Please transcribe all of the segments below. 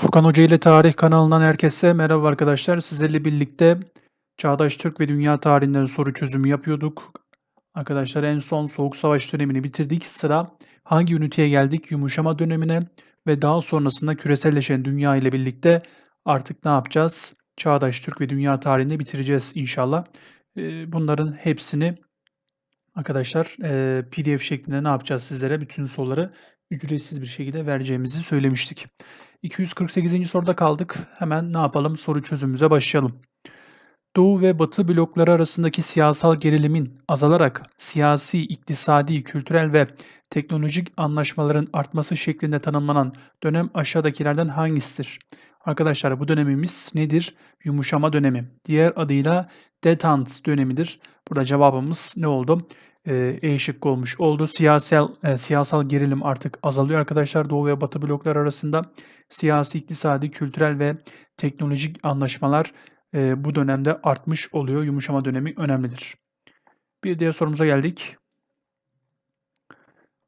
Furkan Hoca ile Tarih kanalından herkese merhaba arkadaşlar. Sizlerle birlikte Çağdaş Türk ve Dünya tarihinden soru çözümü yapıyorduk. Arkadaşlar en son Soğuk Savaş dönemini bitirdik. Sıra hangi üniteye geldik? Yumuşama dönemine ve daha sonrasında küreselleşen dünya ile birlikte artık ne yapacağız? Çağdaş Türk ve Dünya tarihinde bitireceğiz inşallah. Ee, bunların hepsini arkadaşlar PDF şeklinde ne yapacağız sizlere? Bütün soruları ücretsiz bir şekilde vereceğimizi söylemiştik. 248. soruda kaldık. Hemen ne yapalım? Soru çözümümüze başlayalım. Doğu ve Batı blokları arasındaki siyasal gerilimin azalarak siyasi, iktisadi, kültürel ve teknolojik anlaşmaların artması şeklinde tanımlanan dönem aşağıdakilerden hangisidir? Arkadaşlar bu dönemimiz nedir? Yumuşama dönemi. Diğer adıyla detente dönemidir. Burada cevabımız ne oldu? E şıkkı olmuş oldu. Siyasal e, siyasal gerilim artık azalıyor arkadaşlar Doğu ve Batı bloklar arasında. Siyasi, iktisadi, kültürel ve teknolojik anlaşmalar e, bu dönemde artmış oluyor. Yumuşama dönemi önemlidir. Bir diğer sorumuza geldik.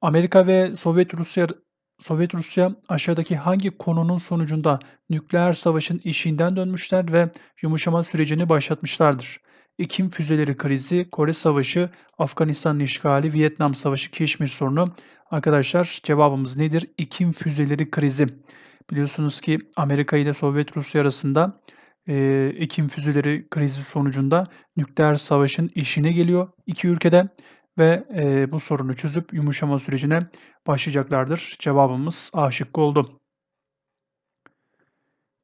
Amerika ve Sovyet Rusya Sovyet Rusya aşağıdaki hangi konunun sonucunda nükleer savaşın işinden dönmüşler ve yumuşama sürecini başlatmışlardır? Ekim füzeleri krizi, Kore Savaşı, Afganistan işgali, Vietnam Savaşı, Keşmir sorunu. Arkadaşlar cevabımız nedir? Ekim füzeleri krizi. Biliyorsunuz ki Amerika ile Sovyet Rusya arasında e, Ekim füzeleri krizi sonucunda nükleer savaşın işine geliyor iki ülkede ve e, bu sorunu çözüp yumuşama sürecine başlayacaklardır. Cevabımız A şıkkı oldu.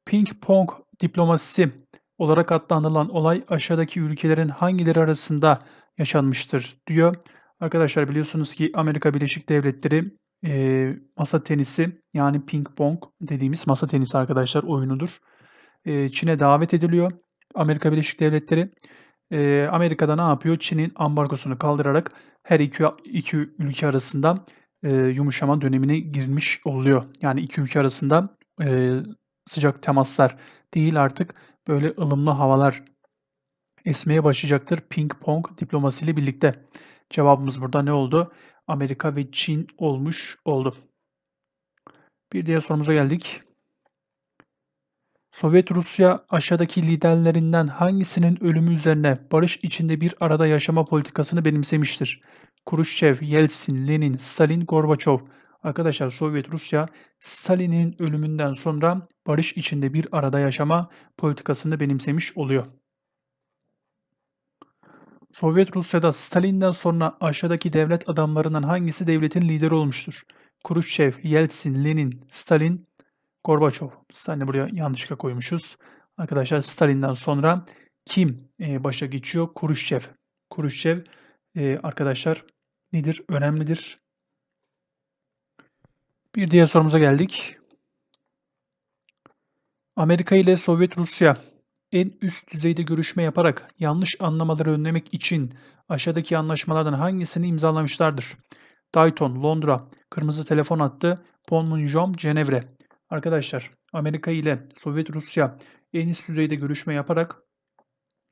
Ping pong diplomasisi olarak adlandırılan olay aşağıdaki ülkelerin hangileri arasında yaşanmıştır diyor. Arkadaşlar biliyorsunuz ki Amerika Birleşik Devletleri e, masa tenisi yani ping pong dediğimiz masa tenisi arkadaşlar oyunudur. E, Çin'e davet ediliyor. Amerika Birleşik Devletleri e, Amerika'da ne yapıyor? Çin'in ambargosunu kaldırarak her iki, iki ülke arasında e, yumuşama dönemine girmiş oluyor. Yani iki ülke arasında e, sıcak temaslar değil artık böyle ılımlı havalar esmeye başlayacaktır ping pong diplomasisiyle birlikte. Cevabımız burada ne oldu? Amerika ve Çin olmuş oldu. Bir diğer sorumuza geldik. Sovyet Rusya aşağıdaki liderlerinden hangisinin ölümü üzerine barış içinde bir arada yaşama politikasını benimsemiştir? Khrushchev, Yeltsin, Lenin, Stalin, Gorbaçov. Arkadaşlar Sovyet Rusya Stalin'in ölümünden sonra barış içinde bir arada yaşama politikasını benimsemiş oluyor. Sovyet Rusya'da Stalin'den sonra aşağıdaki devlet adamlarından hangisi devletin lideri olmuştur? Khrushchev, Yeltsin, Lenin, Stalin, Gorbaçov. Stalin'i buraya yanlışlıkla koymuşuz. Arkadaşlar Stalin'den sonra kim e, başa geçiyor? Khrushchev. Khrushchev e, arkadaşlar nedir? Önemlidir. Bir diğer sorumuza geldik. Amerika ile Sovyet Rusya en üst düzeyde görüşme yaparak yanlış anlamaları önlemek için aşağıdaki anlaşmalardan hangisini imzalamışlardır? Dayton, Londra, Kırmızı Telefon Hattı, Panmunjom, Cenevre. Arkadaşlar Amerika ile Sovyet Rusya en üst düzeyde görüşme yaparak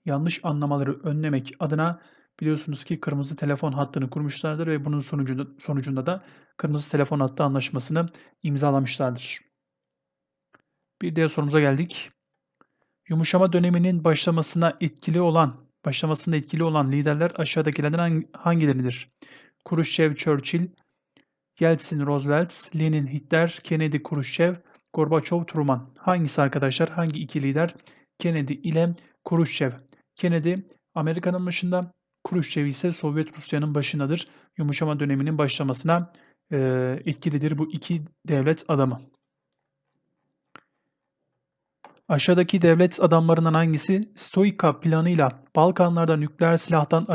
yanlış anlamaları önlemek adına biliyorsunuz ki kırmızı telefon hattını kurmuşlardır ve bunun sonucunda, sonucunda da kırmızı telefon hattı anlaşmasını imzalamışlardır. Bir diğer sorumuza geldik. Yumuşama döneminin başlamasına etkili olan, başlamasında etkili olan liderler aşağıdakilerden hangileridir? Khrushchev, Churchill, Yeltsin, Roosevelt, Lenin, Hitler, Kennedy, Khrushchev, Gorbaçov, Truman. Hangisi arkadaşlar? Hangi iki lider? Kennedy ile Khrushchev. Kennedy Amerika'nın başında, Khrushchev ise Sovyet Rusya'nın başındadır. Yumuşama döneminin başlamasına e, etkilidir bu iki devlet adamı. Aşağıdaki devlet adamlarından hangisi Stoika planıyla Balkanlarda nükleer silahtan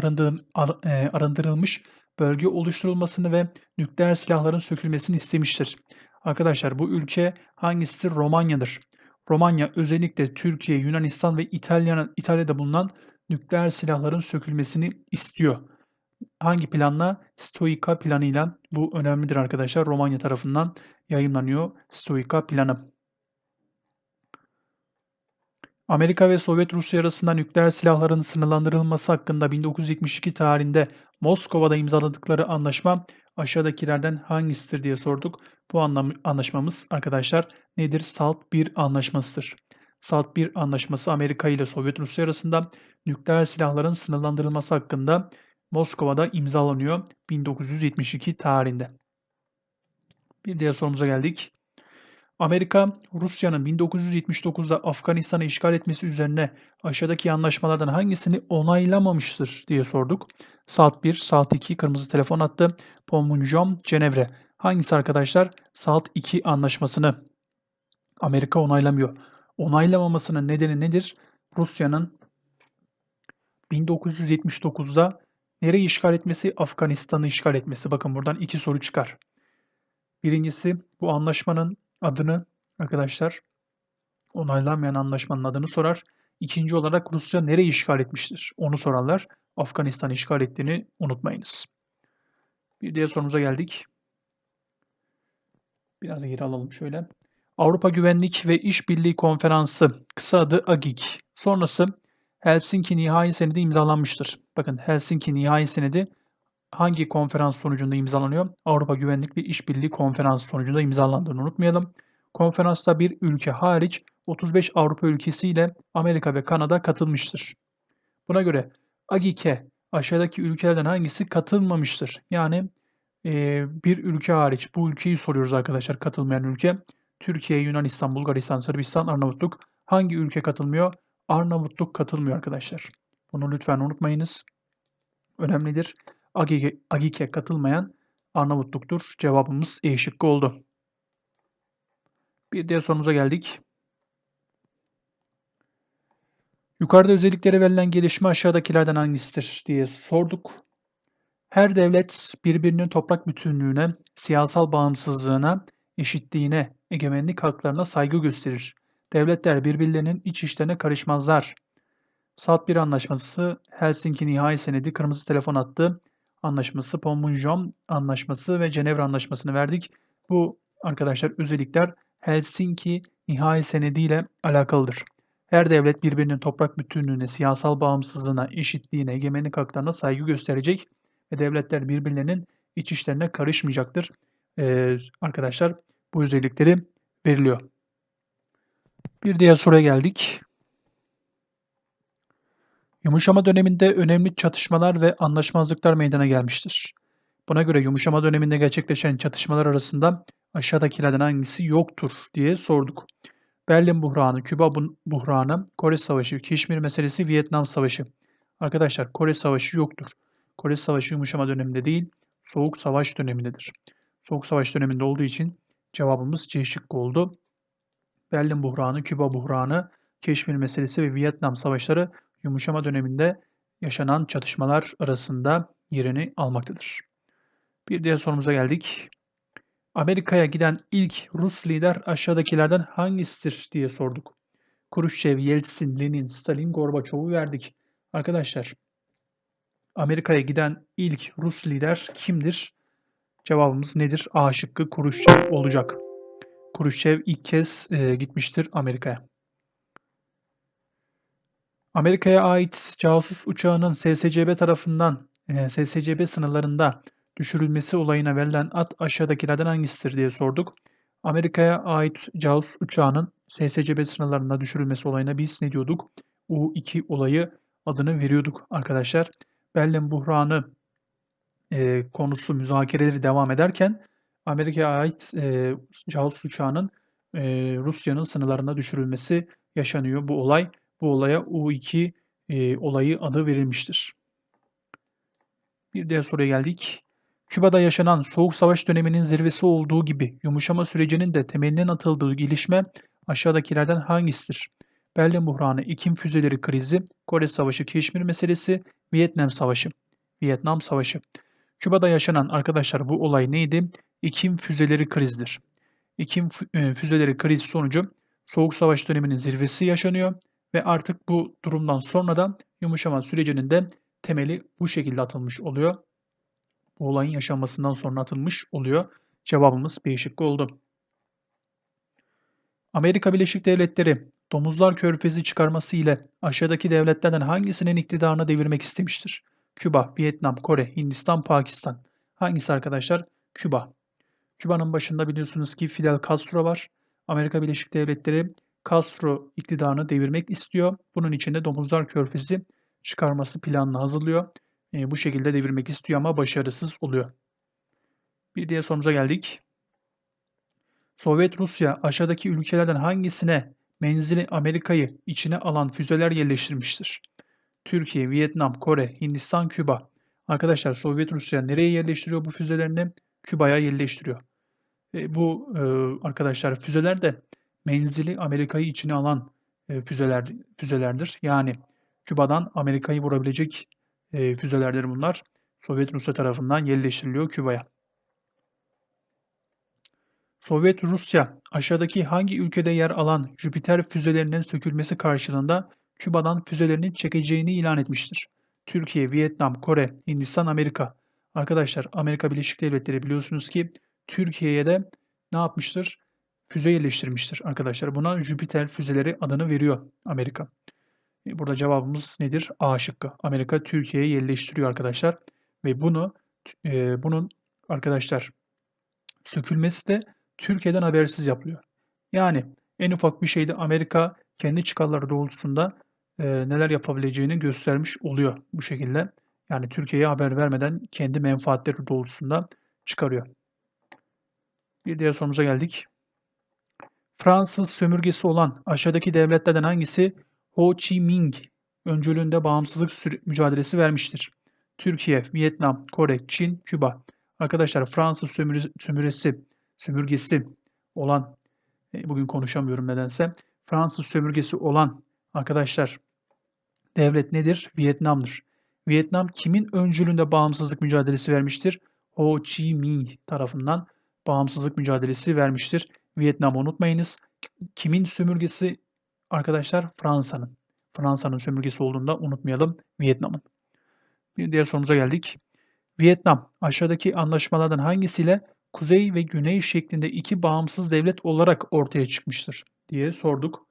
arındırılmış bölge oluşturulmasını ve nükleer silahların sökülmesini istemiştir? Arkadaşlar bu ülke hangisidir? Romanya'dır. Romanya özellikle Türkiye, Yunanistan ve İtalya, İtalya'da bulunan nükleer silahların sökülmesini istiyor. Hangi planla? Stoika planıyla. Bu önemlidir arkadaşlar. Romanya tarafından yayınlanıyor Stoika planı. Amerika ve Sovyet Rusya arasında nükleer silahların sınırlandırılması hakkında 1972 tarihinde Moskova'da imzaladıkları anlaşma aşağıdakilerden hangisidir diye sorduk. Bu anlam anlaşmamız arkadaşlar nedir? SALT 1 anlaşmasıdır. SALT 1 anlaşması Amerika ile Sovyet Rusya arasında nükleer silahların sınırlandırılması hakkında Moskova'da imzalanıyor 1972 tarihinde. Bir diğer sorumuza geldik. Amerika, Rusya'nın 1979'da Afganistan'ı işgal etmesi üzerine aşağıdaki anlaşmalardan hangisini onaylamamıştır diye sorduk. Saat 1, saat 2 kırmızı telefon attı. Pomunjom, Cenevre. Hangisi arkadaşlar? Saat 2 anlaşmasını Amerika onaylamıyor. Onaylamamasının nedeni nedir? Rusya'nın 1979'da nereyi işgal etmesi? Afganistan'ı işgal etmesi. Bakın buradan iki soru çıkar. Birincisi bu anlaşmanın adını arkadaşlar onaylanmayan anlaşmanın adını sorar. İkinci olarak Rusya nereyi işgal etmiştir? Onu sorarlar. Afganistan'ı işgal ettiğini unutmayınız. Bir diğer sorumuza geldik. Biraz geri alalım şöyle. Avrupa Güvenlik ve İşbirliği Konferansı, kısa adı AGİK, sonrası Helsinki Nihai Senedi imzalanmıştır. Bakın Helsinki Nihai Senedi hangi konferans sonucunda imzalanıyor? Avrupa Güvenlik ve İşbirliği Konferansı sonucunda imzalandığını unutmayalım. Konferansta bir ülke hariç 35 Avrupa ülkesiyle Amerika ve Kanada katılmıştır. Buna göre AGİK'e aşağıdaki ülkelerden hangisi katılmamıştır? Yani e, bir ülke hariç bu ülkeyi soruyoruz arkadaşlar katılmayan ülke. Türkiye, Yunanistan, Bulgaristan, Sırbistan, Arnavutluk. Hangi ülke katılmıyor? Arnavutluk katılmıyor arkadaşlar. Bunu lütfen unutmayınız. Önemlidir. Agik'e katılmayan Arnavutluk'tur. Cevabımız E şıkkı oldu. Bir diğer sorumuza geldik. Yukarıda özelliklere verilen gelişme aşağıdakilerden hangisidir diye sorduk. Her devlet birbirinin toprak bütünlüğüne, siyasal bağımsızlığına, eşitliğine, egemenlik haklarına saygı gösterir. Devletler birbirlerinin iç işlerine karışmazlar. SALT 1 anlaşması, Helsinki Nihai Senedi, Kırmızı Telefon Hattı anlaşması, Pomunjom anlaşması ve Cenevre anlaşmasını verdik. Bu arkadaşlar özellikler Helsinki Nihai Senedi ile alakalıdır. Her devlet birbirinin toprak bütünlüğüne, siyasal bağımsızlığına, eşitliğine, egemenlik haklarına saygı gösterecek ve devletler birbirlerinin iç işlerine karışmayacaktır. Ee, arkadaşlar bu özellikleri veriliyor. Bir diğer soruya geldik. Yumuşama döneminde önemli çatışmalar ve anlaşmazlıklar meydana gelmiştir. Buna göre yumuşama döneminde gerçekleşen çatışmalar arasında aşağıdakilerden hangisi yoktur diye sorduk. Berlin buhranı, Küba buhranı, Kore Savaşı, Keşmir meselesi, Vietnam Savaşı. Arkadaşlar Kore Savaşı yoktur. Kore Savaşı yumuşama döneminde değil, Soğuk Savaş dönemindedir. Soğuk Savaş döneminde olduğu için cevabımız C şıkkı oldu. Berlin buhranı, Küba buhranı, Keşmir meselesi ve Vietnam savaşları yumuşama döneminde yaşanan çatışmalar arasında yerini almaktadır. Bir diğer sorumuza geldik. Amerika'ya giden ilk Rus lider aşağıdakilerden hangisidir diye sorduk. Khrushchev, Yeltsin, Lenin, Stalin, Gorbaçov'u verdik. Arkadaşlar Amerika'ya giden ilk Rus lider kimdir? Cevabımız nedir? A şıkkı Khrushchev olacak. Khrushchev ilk kez e, gitmiştir Amerika'ya. Amerika'ya ait casus uçağının SSCB tarafından e, SSCB sınırlarında düşürülmesi olayına verilen ad aşağıdakilerden hangisidir diye sorduk. Amerika'ya ait casus uçağının SSCB sınırlarında düşürülmesi olayına biz ne diyorduk? U2 olayı adını veriyorduk arkadaşlar. Berlin buhranı e, konusu müzakereleri devam ederken Amerika'ya ait e, casus uçağının e, Rusya'nın sınırlarında düşürülmesi yaşanıyor bu olay. Bu olaya U2 e, olayı adı verilmiştir. Bir diğer soruya geldik. Küba'da yaşanan Soğuk Savaş döneminin zirvesi olduğu gibi yumuşama sürecinin de temelinin atıldığı gelişme aşağıdakilerden hangisidir? Berlin buhranı, Ekim füzeleri krizi, Kore Savaşı, Keşmir meselesi, Vietnam Savaşı. Vietnam Savaşı. Küba'da yaşanan arkadaşlar bu olay neydi? Ekim füzeleri krizdir. Ekim e, füzeleri krizi sonucu Soğuk Savaş döneminin zirvesi yaşanıyor ve artık bu durumdan sonra da yumuşama sürecinin de temeli bu şekilde atılmış oluyor. Bu olayın yaşanmasından sonra atılmış oluyor. Cevabımız B şıkkı oldu. Amerika Birleşik Devletleri domuzlar körfezi çıkarması ile aşağıdaki devletlerden hangisinin iktidarını devirmek istemiştir? Küba, Vietnam, Kore, Hindistan, Pakistan. Hangisi arkadaşlar? Küba. Küba'nın başında biliyorsunuz ki Fidel Castro var. Amerika Birleşik Devletleri Castro iktidarını devirmek istiyor. Bunun için de Domuzlar Körfezi çıkarması planını hazırlıyor. E, bu şekilde devirmek istiyor ama başarısız oluyor. Bir diğer sorumuza geldik. Sovyet Rusya aşağıdaki ülkelerden hangisine menzili Amerika'yı içine alan füzeler yerleştirmiştir? Türkiye, Vietnam, Kore, Hindistan, Küba. Arkadaşlar Sovyet Rusya nereye yerleştiriyor bu füzelerini? Küba'ya yerleştiriyor. E, bu e, arkadaşlar füzeler de menzili Amerika'yı içine alan e, füzeler füzelerdir. Yani Küba'dan Amerika'yı vurabilecek e, füzelerdir bunlar. Sovyet Rusya tarafından yerleştiriliyor Küba'ya. Sovyet Rusya aşağıdaki hangi ülkede yer alan Jüpiter füzelerinin sökülmesi karşılığında Küba'dan füzelerini çekeceğini ilan etmiştir. Türkiye, Vietnam, Kore, Hindistan, Amerika. Arkadaşlar Amerika Birleşik Devletleri biliyorsunuz ki Türkiye'ye de ne yapmıştır? Füze yerleştirmiştir arkadaşlar. Buna Jüpiter füzeleri adını veriyor Amerika. E, burada cevabımız nedir? A şıkkı. Amerika Türkiye'ye yerleştiriyor arkadaşlar. Ve bunu e, bunun arkadaşlar sökülmesi de Türkiye'den habersiz yapılıyor. Yani en ufak bir şeyde Amerika kendi çıkarları doğrultusunda e, neler yapabileceğini göstermiş oluyor bu şekilde. Yani Türkiye'ye haber vermeden kendi menfaatleri doğrultusunda çıkarıyor. Bir diğer sorumuza geldik. Fransız sömürgesi olan aşağıdaki devletlerden hangisi Ho Chi Minh öncülüğünde bağımsızlık mücadelesi vermiştir? Türkiye, Vietnam, Kore, Çin, Küba. Arkadaşlar Fransız sömürgesi, sömürgesi olan e, bugün konuşamıyorum nedense. Fransız sömürgesi olan arkadaşlar devlet nedir? Vietnam'dır. Vietnam kimin öncülüğünde bağımsızlık mücadelesi vermiştir? Ho Chi Minh tarafından bağımsızlık mücadelesi vermiştir. Vietnam'ı unutmayınız. Kimin sömürgesi arkadaşlar? Fransa'nın. Fransa'nın sömürgesi olduğunda unutmayalım Vietnam'ın. Bir diğer sorumuza geldik. Vietnam aşağıdaki anlaşmalardan hangisiyle kuzey ve güney şeklinde iki bağımsız devlet olarak ortaya çıkmıştır diye sorduk.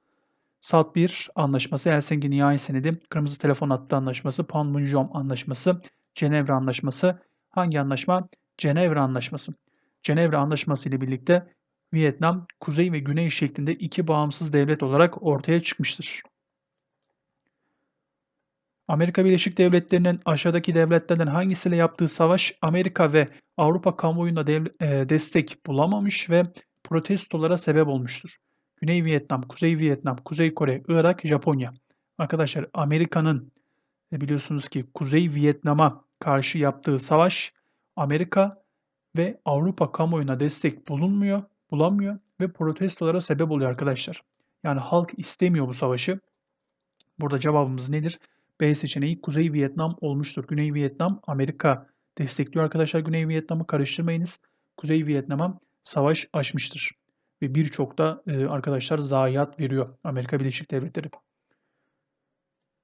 SALT 1 anlaşması, Helsinki Nihai Senedi, Kırmızı Telefon Hattı Anlaşması, Panmunjom Anlaşması, Cenevre Anlaşması. Hangi anlaşma? Cenevre Anlaşması. Cenevre Anlaşması ile birlikte Vietnam, kuzey ve güney şeklinde iki bağımsız devlet olarak ortaya çıkmıştır. Amerika Birleşik Devletleri'nin aşağıdaki devletlerden hangisiyle yaptığı savaş Amerika ve Avrupa kamuoyunda e, destek bulamamış ve protestolara sebep olmuştur. Güney Vietnam, Kuzey Vietnam, Kuzey Kore, Irak, Japonya. Arkadaşlar Amerika'nın e, biliyorsunuz ki Kuzey Vietnam'a karşı yaptığı savaş Amerika ve Avrupa kamuoyuna destek bulunmuyor, bulamıyor ve protestolara sebep oluyor arkadaşlar. Yani halk istemiyor bu savaşı. Burada cevabımız nedir? B seçeneği Kuzey Vietnam olmuştur. Güney Vietnam Amerika destekliyor arkadaşlar. Güney Vietnam'ı karıştırmayınız. Kuzey Vietnam'a savaş açmıştır. Ve birçok da e, arkadaşlar zayiat veriyor Amerika Birleşik Devletleri.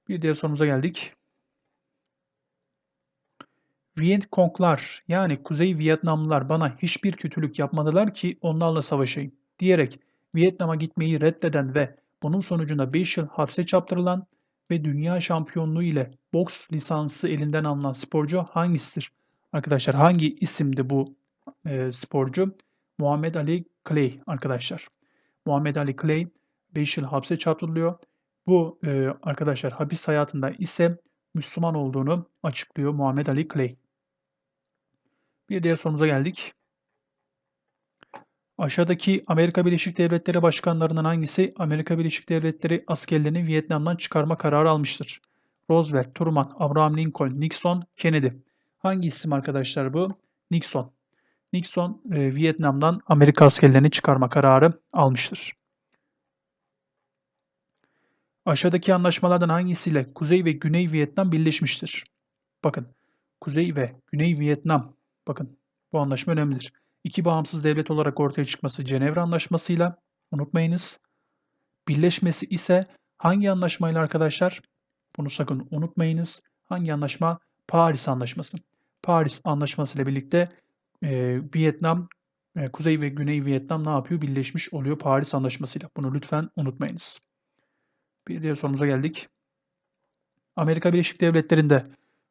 Bir diğer sorumuza geldik. Vietconglar yani Kuzey Vietnamlılar bana hiçbir kötülük yapmadılar ki onlarla savaşayım diyerek Vietnam'a gitmeyi reddeden ve bunun sonucunda 5 yıl hapse çaptırılan ve dünya şampiyonluğu ile boks lisansı elinden alınan sporcu hangisidir? Arkadaşlar hangi isimdi bu e, sporcu? Muhammed Ali Clay arkadaşlar. Muhammed Ali Clay 5 yıl hapse çarptırılıyor. Bu e, arkadaşlar hapis hayatında ise Müslüman olduğunu açıklıyor Muhammed Ali Clay. Bir diğer sorumuza geldik. Aşağıdaki Amerika Birleşik Devletleri başkanlarından hangisi Amerika Birleşik Devletleri askerlerini Vietnam'dan çıkarma kararı almıştır? Roosevelt, Truman, Abraham Lincoln, Nixon, Kennedy. Hangi isim arkadaşlar bu? Nixon. Nixon e, Vietnam'dan Amerika askerlerini çıkarma kararı almıştır. Aşağıdaki anlaşmalardan hangisiyle Kuzey ve Güney Vietnam birleşmiştir? Bakın Kuzey ve Güney Vietnam bakın bu anlaşma önemlidir iki bağımsız devlet olarak ortaya çıkması Cenevre Anlaşması'yla unutmayınız. Birleşmesi ise hangi anlaşmayla arkadaşlar? Bunu sakın unutmayınız. Hangi anlaşma? Paris Anlaşması. Paris Anlaşması ile birlikte e, Vietnam, e, Kuzey ve Güney Vietnam ne yapıyor? Birleşmiş oluyor Paris Anlaşması'yla. Bunu lütfen unutmayınız. Bir diğer sorumuza geldik. Amerika Birleşik Devletleri'nde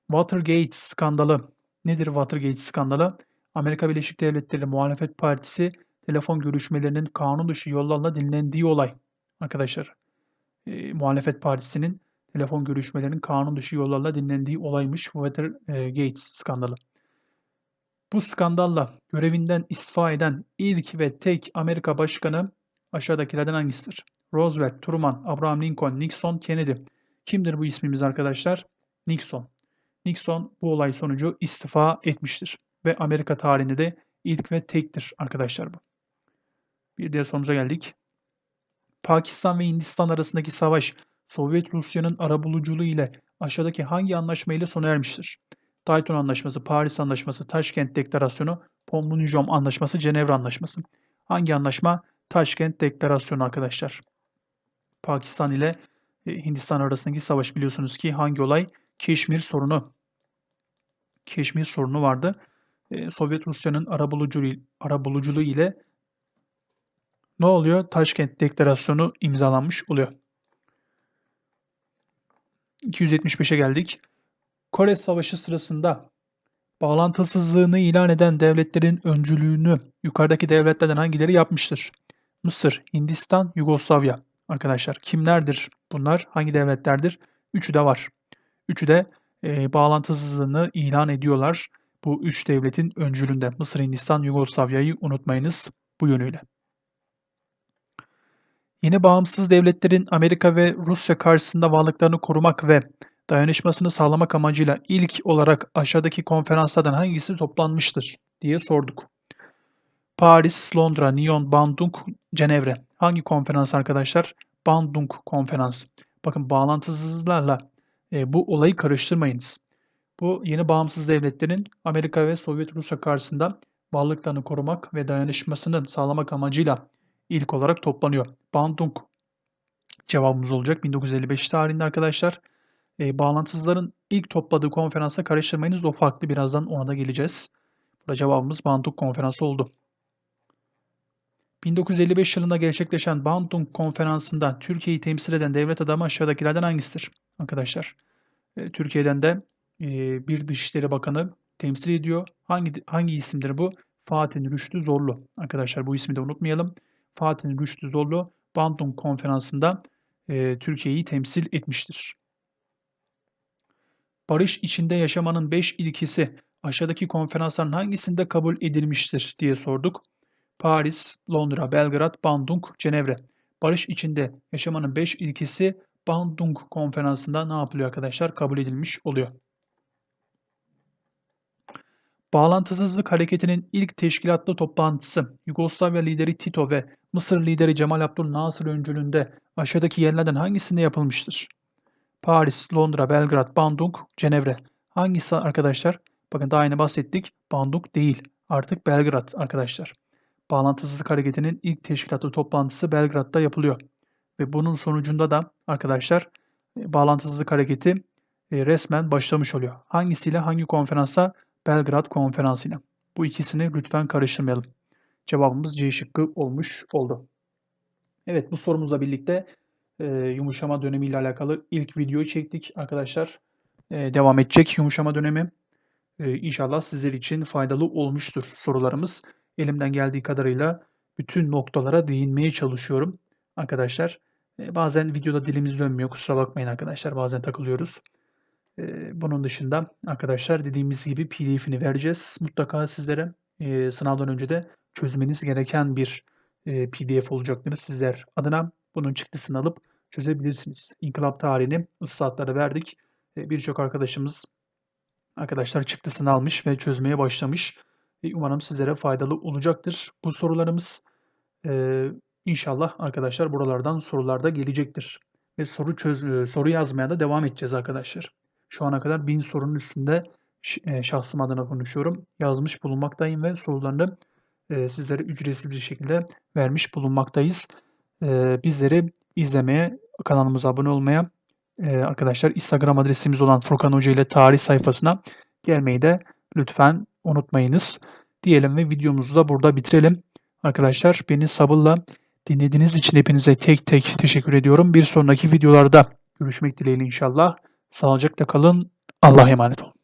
Watergate skandalı. Nedir Watergate skandalı? Amerika Birleşik Devletleri Muhalefet Partisi telefon görüşmelerinin kanun dışı yollarla dinlendiği olay. Arkadaşlar, e, Muhalefet Partisi'nin telefon görüşmelerinin kanun dışı yollarla dinlendiği olaymış Watergate skandalı. Bu skandalla görevinden istifa eden ilk ve tek Amerika Başkanı aşağıdakilerden hangisidir? Roosevelt, Truman, Abraham Lincoln, Nixon, Kennedy. Kimdir bu ismimiz arkadaşlar? Nixon. Nixon bu olay sonucu istifa etmiştir. Ve Amerika tarihinde de ilk ve tektir arkadaşlar bu. Bir diğer sorumuza geldik. Pakistan ve Hindistan arasındaki savaş Sovyet Rusya'nın arabuluculuğu ile aşağıdaki hangi anlaşma ile sona ermiştir? Dayton Anlaşması, Paris Anlaşması, Taşkent Deklarasyonu, Pommunjom Anlaşması, Cenevre Anlaşması. Hangi anlaşma? Taşkent Deklarasyonu arkadaşlar. Pakistan ile e, Hindistan arasındaki savaş biliyorsunuz ki hangi olay? Keşmir sorunu. Keşmir sorunu vardı. Ee, Sovyet Rusya'nın arabuluculuğu ile ne oluyor? Taşkent Deklarasyonu imzalanmış oluyor. 275'e geldik. Kore Savaşı sırasında bağlantısızlığını ilan eden devletlerin öncülüğünü yukarıdaki devletlerden hangileri yapmıştır? Mısır, Hindistan, Yugoslavya. Arkadaşlar kimlerdir bunlar? Hangi devletlerdir? Üçü de var. Üçü de e, bağlantısızlığını ilan ediyorlar. Bu üç devletin öncülüğünde Mısır, Hindistan, Yugoslavya'yı unutmayınız bu yönüyle. Yeni bağımsız devletlerin Amerika ve Rusya karşısında varlıklarını korumak ve dayanışmasını sağlamak amacıyla ilk olarak aşağıdaki konferanslardan hangisi toplanmıştır diye sorduk. Paris, Londra, Nyon, Bandung, Cenevre. Hangi konferans arkadaşlar? Bandung konferans. Bakın bağlantısızlarla e, bu olayı karıştırmayınız. Bu yeni bağımsız devletlerin Amerika ve Sovyet Rusya karşısında varlıklarını korumak ve dayanışmasını sağlamak amacıyla ilk olarak toplanıyor. Bandung cevabımız olacak 1955 tarihinde arkadaşlar. E, bağlantısızların ilk topladığı konferansa karıştırmayınız. O farklı birazdan ona da geleceğiz. Burada cevabımız Bandung konferansı oldu. 1955 yılında gerçekleşen Bandung konferansında Türkiye'yi temsil eden devlet adamı aşağıdakilerden hangisidir? Arkadaşlar e, Türkiye'den de e, bir Dışişleri Bakanı temsil ediyor. Hangi hangi isimdir bu? Fatih Rüştü Zorlu. Arkadaşlar bu ismi de unutmayalım. Fatih Rüştü Zorlu Bandung konferansında e, Türkiye'yi temsil etmiştir. Barış içinde yaşamanın 5 ilkesi aşağıdaki konferansların hangisinde kabul edilmiştir diye sorduk. Paris, Londra, Belgrad, Bandung, Cenevre. Barış içinde yaşamanın 5 ilkesi Bandung konferansında ne yapılıyor arkadaşlar? Kabul edilmiş oluyor. Bağlantısızlık hareketinin ilk teşkilatlı toplantısı Yugoslavya lideri Tito ve Mısır lideri Cemal Abdül Nasır öncülüğünde aşağıdaki yerlerden hangisinde yapılmıştır? Paris, Londra, Belgrad, Bandung, Cenevre. Hangisi arkadaşlar? Bakın daha yeni bahsettik. Bandung değil. Artık Belgrad arkadaşlar. Bağlantısızlık hareketinin ilk teşkilatlı toplantısı Belgrad'da yapılıyor. Ve bunun sonucunda da arkadaşlar e, bağlantısızlık hareketi e, resmen başlamış oluyor. Hangisiyle hangi konferansa? Belgrad konferansıyla. Bu ikisini lütfen karıştırmayalım. Cevabımız C şıkkı olmuş oldu. Evet bu sorumuzla birlikte e, yumuşama dönemiyle alakalı ilk videoyu çektik arkadaşlar. E, devam edecek yumuşama dönemi. E, inşallah sizler için faydalı olmuştur sorularımız. Elimden geldiği kadarıyla bütün noktalara değinmeye çalışıyorum arkadaşlar. E, bazen videoda dilimiz dönmüyor kusura bakmayın arkadaşlar bazen takılıyoruz. E, bunun dışında arkadaşlar dediğimiz gibi pdf'ini vereceğiz. Mutlaka sizlere e, sınavdan önce de çözmeniz gereken bir e, pdf olacaktır sizler adına. Bunun çıktısını alıp çözebilirsiniz. İnkılap tarihini ıslahatlara verdik. E, Birçok arkadaşımız arkadaşlar çıktısını almış ve çözmeye başlamış. E, umarım sizlere faydalı olacaktır. Bu sorularımız e, inşallah arkadaşlar buralardan sorular da gelecektir. Ve soru çöz e, soru yazmaya da devam edeceğiz arkadaşlar. Şu ana kadar bin sorunun üstünde şahsım adına konuşuyorum. Yazmış bulunmaktayım ve sorularını sizlere ücretsiz bir şekilde vermiş bulunmaktayız. Bizleri izlemeye, kanalımıza abone olmaya, e, arkadaşlar Instagram adresimiz olan Furkan Hoca ile tarih sayfasına gelmeyi de lütfen unutmayınız. Diyelim ve videomuzu da burada bitirelim. Arkadaşlar beni sabırla dinlediğiniz için hepinize tek tek teşekkür ediyorum. Bir sonraki videolarda görüşmek dileğiyle inşallah. Sağlıcakla kalın. Allah'a emanet olun.